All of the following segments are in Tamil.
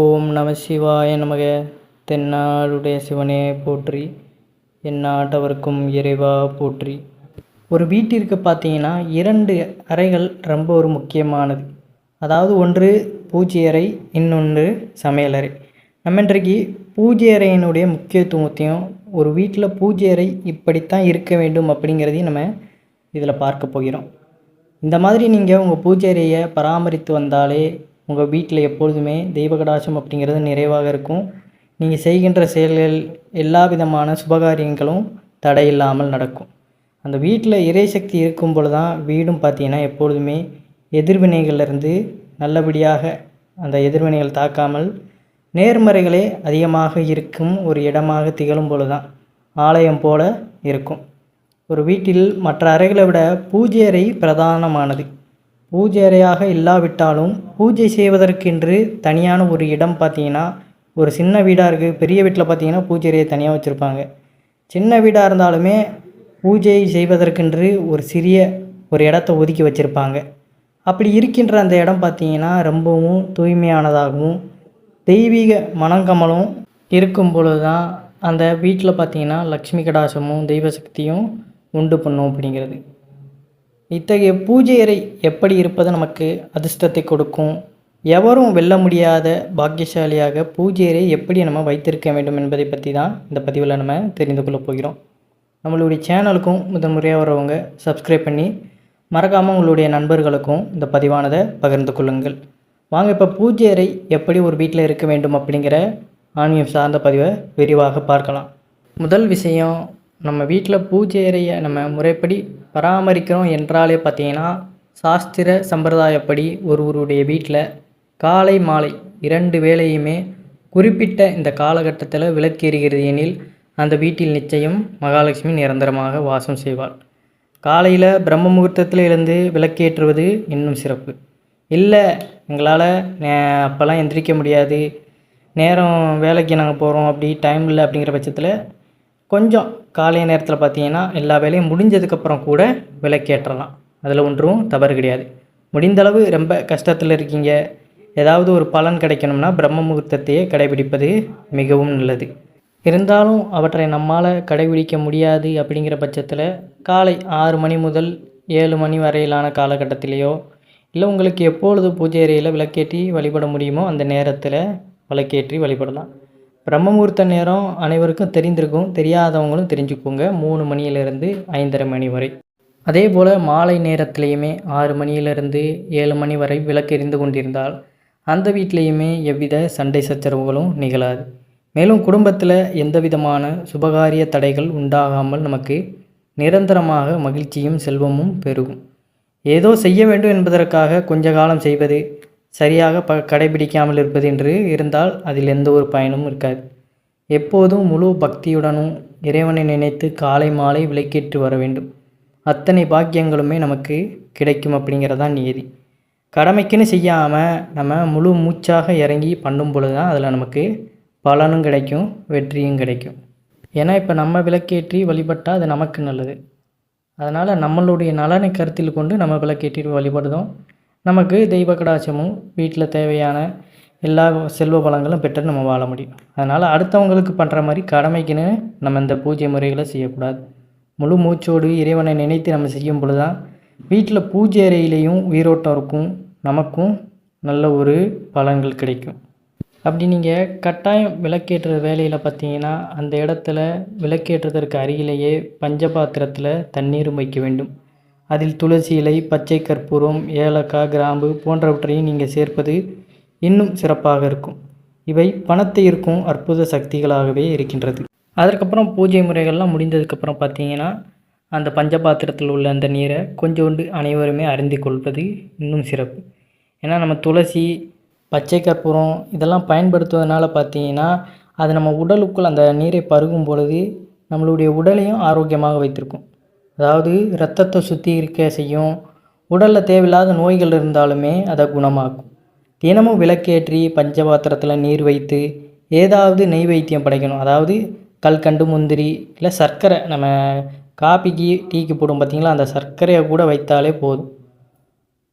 ஓம் நம சிவாய நமக. தென்னாடுடைய சிவனே போற்றி. எந்நாட்டவர்க்கும் இறைவா போற்றி. ஒரு வீட்டிற்கு பார்த்தீங்கன்னா இரண்டு அறைகள் ரொம்ப ஒரு முக்கியமானது. அதாவது ஒன்று பூஜை அறை இன்னொன்று சமையலறை நம்ம இன்றைக்கு பூஜை அறையினுடைய முக்கியத்துவத்தையும் ஒரு வீட்டில் பூஜை அறை இப்படித்தான் இருக்க வேண்டும் அப்படிங்கிறதையும் நம்ம இதில் பார்க்க போகிறோம். இந்த மாதிரி நீங்கள் உங்கள் பூஜை அறையை பராமரித்து வந்தாலே உங்கள் வீட்டில் எப்பொழுதுமே தெய்வ கடாட்சம் அப்படிங்கிறது நிறைவாக இருக்கும். நீங்கள் செய்கின்ற செயல்கள் எல்லா விதமான சுபகாரியங்களும் தடையில்லாமல் நடக்கும். அந்த வீட்டில் இறைசக்தி இருக்கும் பொழுது தான் வீடும் பார்த்தீங்கன்னா எப்பொழுதுமே எதிர்வினைகளிலிருந்து நல்லபடியாக அந்த எதிர்வினைகள் தாக்காமல் நேர்மறைகளே அதிகமாக இருக்கும் ஒரு இடமாக திகழும் பொழுது தான் ஆலயம் போல இருக்கும். ஒரு வீட்டில் மற்ற அறைகளை விட பூஜை அறை பிரதானமானது. பூஜை அறையாக இல்லாவிட்டாலும் பூஜை செய்வதற்கென்று தனியான ஒரு இடம் பார்த்தீங்கன்னா ஒரு சின்ன வீடாக இருக்குது பெரிய வீட்டில் பார்த்தீங்கன்னா பூஜை அறையை தனியாக வச்சுருப்பாங்க. சின்ன வீடாக இருந்தாலுமே பூஜை செய்வதற்கென்று ஒரு சிறிய ஒரு இடத்த ஒதுக்கி வச்சுருப்பாங்க. அப்படி இருக்கின்ற அந்த இடம் பார்த்தீங்கன்னா ரொம்பவும் தூய்மையானதாகவும் தெய்வீக மனங்கமலும் இருக்கும் பொழுது தான் அந்த வீட்டில் பார்த்தீங்கன்னா லக்ஷ்மி கடாசமும் தெய்வ சக்தியும் உண்டு பண்ணும் அப்படிங்கிறது. இத்தகைய பூஜை அறை எப்படி இருப்பது நமக்கு அதிர்ஷ்டத்தை கொடுக்கும்? எவரும் வெல்ல முடியாத பாக்கியசாலியாக பூஜை அறை எப்படி நம்ம வைத்திருக்க வேண்டும் என்பதை பற்றி தான் இந்த பதிவில் நம்ம தெரிந்து கொள்ள போகிறோம். நம்மளுடைய சேனலுக்கும் முதன் முறையாக வரவங்க சப்ஸ்கிரைப் பண்ணி மறக்காமல் உங்களுடைய நண்பர்களுக்கும் இந்த பதிவானதை பகிர்ந்து கொள்ளுங்கள். வாங்க இப்போ பூஜை அறை எப்படி ஒரு வீட்டில் இருக்க வேண்டும் அப்படிங்கிற ஆன்மீகம் சார்ந்த பதிவை விரிவாக பார்க்கலாம். முதல் விஷயம் நம்ம வீட்டில் பூஜை அறையை நம்ம முறைப்படி பராமரிக்கிறோம் என்றாலே பார்த்தீங்கன்னா சாஸ்திர சம்பிரதாயப்படி ஒருவருடைய வீட்டில் காலை மாலை இரண்டு வேளையுமே குறிப்பிட்ட இந்த காலகட்டத்தில் விளக்கேறுகிறது எனில் அந்த வீட்டில் நிச்சயம் மகாலட்சுமி நிரந்தரமாக வாசம் செய்வாள். காலையில் பிரம்ம முகூர்த்தத்தில் எழுந்து விளக்கேற்றுவது இன்னும் சிறப்பு. இல்லை எங்களால் அப்போல்லாம் எந்திரிக்க முடியாது. நேரம் வேலைக்கு நாங்கள் போகிறோம் அப்படி டைம் இல்லை அப்படிங்கிற பட்சத்தில் கொஞ்சம் காலை நேரத்தில் பார்த்தீங்கன்னா எல்லா வேலையும் முடிஞ்சதுக்கப்புறம் கூட விலைக்கேற்றலாம். அதில் ஒன்றும் தவறு கிடையாது. முடிந்தளவு ரொம்ப கஷ்டத்தில் இருக்கீங்க. ஏதாவது ஒரு பலன் கிடைக்கணும்னா பிரம்ம முகூர்த்தத்தையே கடைபிடிப்பது மிகவும் நல்லது. இருந்தாலும் அவற்றை நம்மால் கடைபிடிக்க முடியாது அப்படிங்கிற பட்சத்தில் காலை ஆறு மணி முதல் ஏழு மணி வரையிலான காலகட்டத்திலேயோ இல்லை உங்களுக்கு எப்பொழுது பூஜை அறையில் விளக்கேற்றி வழிபட முடியுமோ அந்த நேரத்தில் விளக்கேற்றி வழிபடலாம். பிரம்மமுகூர்த்த நேரம் அனைவருக்கும் தெரிந்திருக்கும் தெரியாதவங்களும் தெரிஞ்சுக்கோங்க. மூணு மணியிலிருந்து ஐந்தரை மணி வரை. அதே போல் மாலை நேரத்திலையுமே ஆறு மணியிலிருந்து ஏழு மணி வரை விளக்கு எரிந்து கொண்டிருந்தால் அந்த வீட்லேயுமே எவ்வித சண்டை சச்சரவுகளும் நிகழாது. மேலும் குடும்பத்தில் எந்த விதமான சுபகாரிய தடைகள் உண்டாகாமல் நமக்கு நிரந்தரமாக மகிழ்ச்சியும் செல்வமும் பெருகும். ஏதோ செய்ய வேண்டும் என்பதற்காக கொஞ்ச காலம் செய்வது சரியாக ப கடைபிடிக்காமல் இருப்பது என்று இருந்தால் அதில் எந்த ஒரு பயனும் இருக்காது. எப்போதும் முழு பக்தியுடனும் இறைவனை நினைத்து காலை மாலை விளக்கேற்று வர வேண்டும். அத்தனை பாக்கியங்களுமே நமக்கு கிடைக்கும் அப்படிங்கிறதான் நியதி. கடமைக்குன்னு செய்யாமல் நம்ம முழு மூச்சாக இறங்கி பண்ணும் பொழுது தான் அதில் நமக்கு பலனும் கிடைக்கும் வெற்றியும் கிடைக்கும். ஏன்னா இப்போ நம்ம விளக்கேற்றி வழிபட்டால் அது நமக்கு நல்லது. அதனால் நம்மளுடைய நலனை கருத்தில் கொண்டு நம்ம விளக்கேற்றி வழிபடுதோம் நமக்கு தெய்வ கடாட்சமும் வீட்டில் தேவையான எல்லா செல்வ பலங்களும் பெற்று நம்ம வாழ முடியும். அதனால் அடுத்தவங்களுக்கு பண்ணுற மாதிரி கடமைக்குன்னு நம்ம இந்த பூஜை முறைகளை செய்யக்கூடாது. முழு மூச்சோடு இறைவனை நினைத்து நம்ம செய்யும் பொழுது தான் வீட்டில் பூஜை அறையிலையும் உயிரோட்டம் இருக்கும் நமக்கும் நல்ல ஒரு பலன்கள் கிடைக்கும். அப்படி நீங்கள் கட்டாயம் விளக்கேற்ற வேலையில் பார்த்தீங்கன்னா அந்த இடத்துல விளக்கேற்றதற்கு அருகிலேயே பஞ்சபாத்திரத்தில் தண்ணீரும் வைக்க வேண்டும். அதில் துளசி இலை பச்சை கற்பூரம் ஏலக்காய் கிராம்பு போன்றவற்றையும் நீங்கள் சேர்ப்பது இன்னும் சிறப்பாக இருக்கும். இவை பணத்தை இருக்கும் அற்புத சக்திகளாகவே இருக்கின்றது. அதற்கப்புறம் பூஜை முறைகள்லாம் முடிந்ததுக்கப்புறம் பார்த்தீங்கன்னா அந்த பஞ்சபாத்திரத்தில் உள்ள அந்த நீரை கொஞ்சோண்டு அனைவருமே அறிந்து கொள்வது இன்னும் சிறப்பு. ஏன்னா நம்ம துளசி பச்சை கற்பூரம் இதெல்லாம் பயன்படுத்துவதனால பார்த்தீங்கன்னா அது நம்ம உடலுக்குள் அந்த நீரை பருகும் பொழுது நம்மளுடைய உடலையும் ஆரோக்கியமாக வைத்திருக்கும். அதாவது இரத்தத்தை சுத்திகரிக்க செய்யும் உடலில் தேவையில்லாத நோய்கள் இருந்தாலுமே அதை குணமாக்கும். தினமும் விளக்கேற்றி பஞ்சபாத்திரத்தில் நீர் வைத்து ஏதாவது நெய் வைத்தியம் படைக்கணும். அதாவது கல்கண்டு முந்திரி இல்லை சர்க்கரை நம்ம காப்பிக்கு டீக்கு போடும் பார்த்திங்களா அந்த சர்க்கரையை கூட வைத்தாலே போதும்.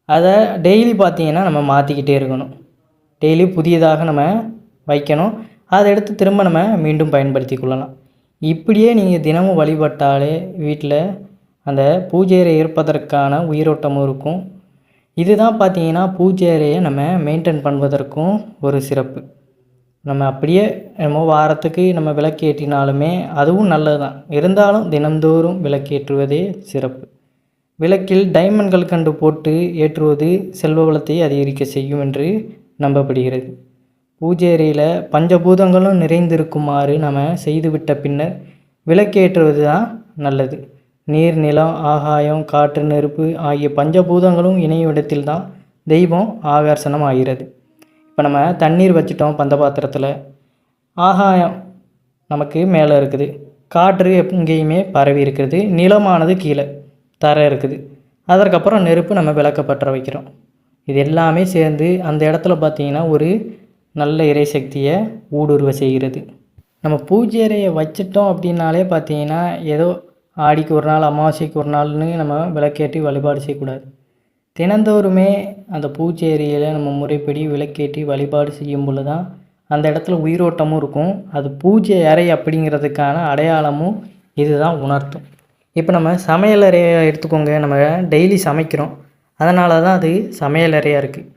அதை டெய்லி பார்த்தீங்கன்னா நம்ம மாற்றிக்கிட்டே இருக்கணும். டெய்லி புதியதாக நம்ம வைக்கணும். அதை எடுத்து திரும்ப நம்ம மீண்டும் பயன்படுத்தி கொள்ளலாம். இப்படியே நீங்கள் தினமும் வழிபட்டாலே வீட்டில் அந்த பூஜை அறை இருப்பதற்கான உயிரோட்டமும் இருக்கும். இதுதான் பார்த்தீங்கன்னா பூஜை அறையை நம்ம மெயின்டைன் பண்ணுவதற்கும் ஒரு சிறப்பு. நம்ம அப்படியே நம்ம வாரத்துக்கு நம்ம விளக்கேற்றினாலுமே அதுவும் நல்லது தான் இருந்தாலும் தினந்தோறும் விளக்கேற்றுவதே சிறப்பு. விளக்கில் டைமண்ட்கள் கண்டு போட்டு ஏற்றுவது செல்வ வளத்தை அதிகரிக்க செய்யும் என்று நம்பப்படுகிறது. பூஜை அறையில் பஞ்சபூதங்களும் நிறைந்திருக்குமாறு நம்ம செய்துவிட்ட பின்னர் விளக்கேற்றுவது தான் நல்லது. நீர் நிலம் ஆகாயம் காற்று நெருப்பு ஆகிய பஞ்சபூதங்களும் இணையும் இடத்தில் தான் தெய்வம் ஆகர்ஷணம் ஆகிறது இப்போ நம்ம தண்ணீர் வச்சிட்டோம் பந்த பாத்திரத்தில். ஆகாயம் நமக்கு மேலே இருக்குது. காற்று எங்கேயுமே பரவி இருக்கிறது நிலமானது கீழே தர இருக்குது. அதற்கப்புறம் நெருப்பு நம்ம விளக்கப்பற்ற வைக்கிறோம். இது எல்லாமே சேர்ந்து அந்த இடத்துல பார்த்திங்கன்னா ஒரு நல்ல இறைசக்தியை ஊடுருவ செய்கிறது. நம்ம பூஜை அறையை வச்சிட்டோம் அப்படின்னாலே பார்த்தீங்கன்னா ஏதோ ஆடிக்கு ஒரு நாள் அமாவாசைக்கு ஒரு நாள்னு நம்ம விளக்கேற்றி வழிபாடு செய்யக்கூடாது. தினந்தோறுமே அந்த பூச்சேரியில் நம்ம முறைப்படி விளக்கேற்றி வழிபாடு செய்யும் பொழுது தான் அந்த இடத்துல உயிரோட்டமும் இருக்கும். அது பூஜை அறை அப்படிங்கிறதுக்கான அடையாளமும் இதுதான் உணர்த்தும். இப்போ நம்ம சமையல் அறையை எடுத்துக்கோங்க. நம்ம டெய்லி சமைக்கிறோம். அதனால தான் அது சமையல் அறையாக இருக்குது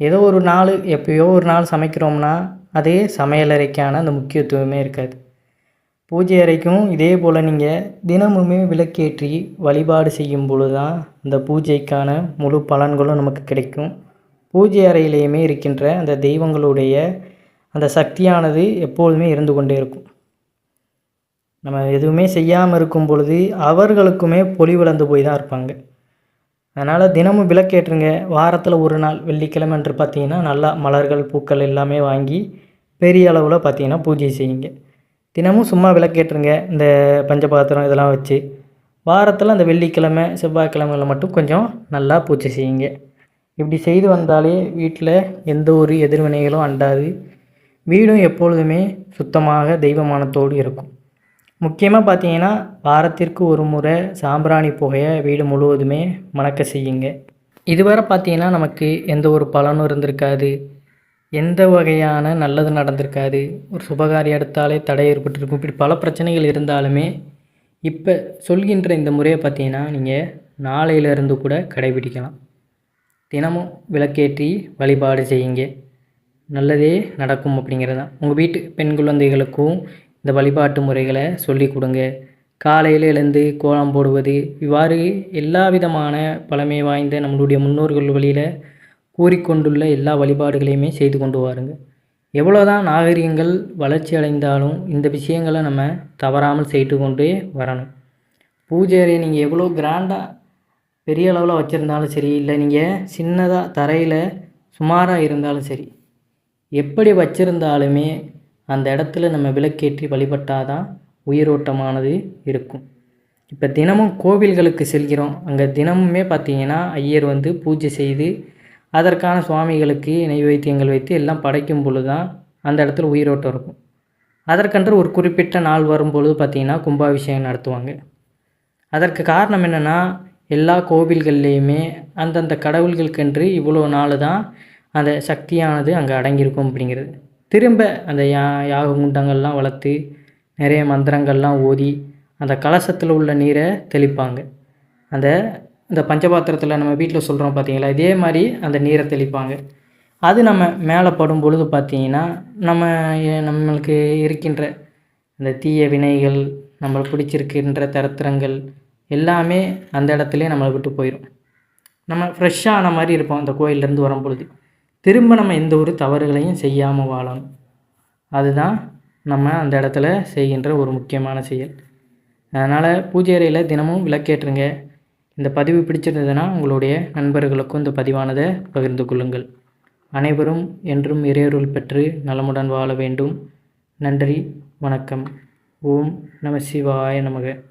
ஏதோ ஒரு நாள் எப்பயோ ஒரு நாள் சமைக்கிறோம்னா அதே சமையலறைக்கான அந்த முக்கியத்துவமே இருக்காது. பூஜை அறைக்கும் இதே போல் நீங்கள் தினமுமே விளக்கேற்றி வழிபாடு செய்யும் பொழுது தான் அந்த பூஜைக்கான முழு பலன்களும் நமக்கு கிடைக்கும். பூஜை அறையிலேயுமே இருக்கின்ற அந்த தெய்வங்களுடைய அந்த சக்தியானது எப்பொழுதுமே இருந்து கொண்டே இருக்கும். நம்ம எதுவுமே செய்யாமல் இருக்கும் பொழுது அவர்களுக்குமே பொலிவிழந்து போய் தான் இருப்பாங்க. அதனால் தினமும் விளக்கேற்றுங்க. வாரத்தில் ஒரு நாள் வெள்ளிக்கிழமை என்று பார்த்தீங்கன்னா நல்லா மலர்கள் பூக்கள் எல்லாமே வாங்கி பெரிய அளவில் பார்த்தீங்கன்னா பூஜை செய்யுங்க. தினமும் சும்மா விளக்கேற்றுருங்க இந்த பஞ்சபாத்திரம் இதெல்லாம் வச்சு. வாரத்தில் அந்த வெள்ளிக்கிழமை செவ்வாய்க்கிழமையில் மட்டும் கொஞ்சம் நல்லா பூஜை செய்யுங்க. இப்படி செய்து வந்தாலே வீட்டில் எந்த ஒரு எதிர்வினைகளும் அண்டாது. வீடும் எப்பொழுதுமே சுத்தமாக தெய்வமானத்தோடு இருக்கும். முக்கியமாக பார்த்தீங்கன்னா வாரத்திற்கு ஒரு முறை சாம்பிராணி புகையை வீடு முழுவதுமே மணக்க செய்யுங்க. இதுவரை பார்த்தீங்கன்னா நமக்கு எந்த ஒரு பலனும் இருந்திருக்காது. எந்த வகையான நல்லது நடந்திருக்காது? ஒரு சுபகாரியம் எடுத்தாலே தடை ஏற்பட்டிருக்கும். இப்படி பல பிரச்சனைகள் இருந்தாலுமே இப்போ சொல்கின்ற இந்த முறையை பார்த்தீங்கன்னா நீங்கள் நாளையிலிருந்து கூட கடைபிடிக்கலாம். தினமும் விளக்கேற்றி வழிபாடு செய்யுங்க. நல்லதே நடக்கும் அப்படிங்கிறது தான். உங்கள் வீட்டு பெண் குழந்தைகளுக்கும் இந்த வழிபாட்டு முறைகளை சொல்லி கொடுங்க. காலையில் எழுந்து கோலம் போடுவது இவ்வாறு எல்லா விதமான பழமை வாய்ந்த நம்மளுடைய முன்னோர்கள் வழியில் கூறிக்கொண்டுள்ள எல்லா வழிபாடுகளையுமே செய்து கொண்டு வாருங்க. எவ்வளோதான் நாகரிகங்கள் வளர்ச்சி அடைந்தாலும் இந்த விஷயங்களை நம்ம தவறாமல் செய்து கொண்டே வரணும். பூஜை அறையை நீங்கள் எவ்வளோ கிராண்டாக பெரிய அளவில் வச்சுருந்தாலும் சரி இல்லை நீங்கள் சின்னதாக தரையில் சுமாராக இருந்தாலும் சரி எப்படி வச்சுருந்தாலுமே அந்த இடத்துல நம்ம விளக்கேற்றி வழிபட்டால் தான் உயிரோட்டமானது இருக்கும். இப்போ தினமும் கோவில்களுக்கு செல்கிறோம். அங்கே தினமுமே பார்த்திங்கன்னா ஐயர் வந்து பூஜை செய்து அதற்கான சுவாமிகளுக்கு நைவேத்தியங்கள் வைத்து எல்லாம் படைக்கும் பொழுது தான் அந்த இடத்துல உயிரோட்டம் இருக்கும். அதற்கென்று ஒரு குறிப்பிட்ட நாள் வரும்பொழுது பார்த்திங்கன்னா கும்பாபிஷேகம் நடத்துவாங்க. அதற்கு காரணம் என்னென்னா எல்லா கோவில்கள்லேயுமே அந்தந்த கடவுள்களுக்கென்று இவ்வளோ நாள் தான் அந்த சக்தியானது அங்கே அடங்கியிருக்கும் அப்படிங்கிறது. திரும்ப அந்த யா யாக குண்டங்கள்லாம் வளர்த்து நிறைய மந்திரங்கள்லாம் ஓதி அந்த கலசத்தில் உள்ள நீரை தெளிப்பாங்க. அந்த இந்த பஞ்சபாத்திரத்தில் நம்ம வீட்டில் சொல்கிறோம் பார்த்தீங்களா இதே மாதிரி அந்த நீரை தெளிப்பாங்க. அது நம்ம மேலே படும் பொழுது பார்த்தீங்கன்னா நம்ம நம்மளுக்கு இருக்கின்ற அந்த தீய வினைகள் நம்மளை பிடிச்சிருக்கின்ற தரத்திரங்கள் எல்லாமே அந்த இடத்துலையே நம்மளை விட்டு போயிடும் நம்ம ஃப்ரெஷ்ஷான மாதிரி இருப்போம் அந்த கோயிலேருந்து வரும் பொழுது. திரும்ப நம்ம எந்த ஒரு தவறுகளையும் செய்யாமல் வாழணும். அதுதான் நம்ம அந்த இடத்துல செய்கின்ற ஒரு முக்கியமான செயல். அதனால் பூஜை அறையில் தினமும் விளக்கேற்றுங்க. இந்த பதிவு பிடிச்சிருந்ததுன்னா உங்களுடைய நண்பர்களுக்கும் இந்த பதிவானதை பகிர்ந்து கொள்ளுங்கள். அனைவரும் என்றும் இறையருள் பெற்று நலமுடன் வாழ வேண்டும். நன்றி வணக்கம். ஓம் நம சிவாய நமக.